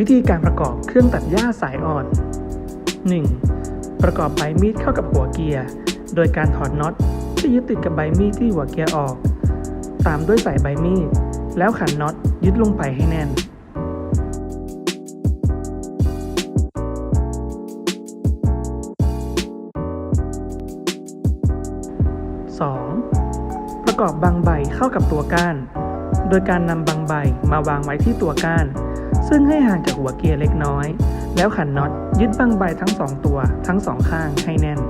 วิธีการประกอบเครื่องตัดหญ้าสายอ่อน 1. ประกอบใบมีดเข้ากับหัวเกียร์ โดยการถอดน็อตที่ยึดติดกับใบมีดที่หัวเกียร์ออก ตามด้วยใส่ใบมีด แล้วขันน็อตยึดลงไปให้แน่น 2. ประกอบบางใบเข้ากับตัวก้าน โดยการนำบางใบมาวางไว้ที่ตัวก้าน ซึ่งให้ห่างจากหัวเกียร์เล็กน้อย แล้วขันน็อตยึดบางใบทั้งสองตัวทั้งสองข้างให้แน่น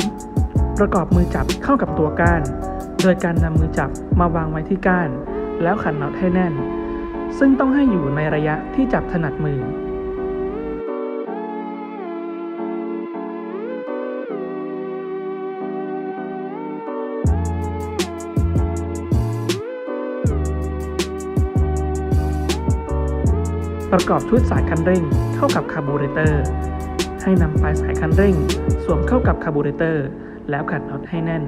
3. ประกอบมือจับเข้ากับตัวก้าน โดยการนำมือจับมาวางไว้ที่ก้าน แล้วขันน็อตให้แน่น ซึ่งต้องให้อยู่ในระยะที่จับถนัดมือ ประกอบชุดสายคันเร่งเข้ากับคาร์บูเรเตอร์ ให้นำปลายสายคันเร่ง สวมเข้ากับคาร์บูเรเตอร์ แล้วขัดน็อตให้แน่น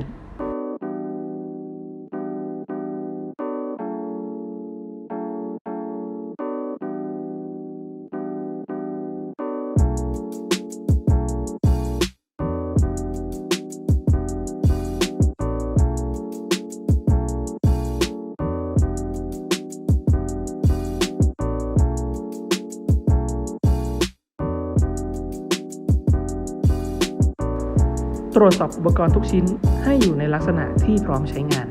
ตรวจสอบอุปกรณ์ทุกชิ้นให้อยู่ในลักษณะที่พร้อมใช้งาน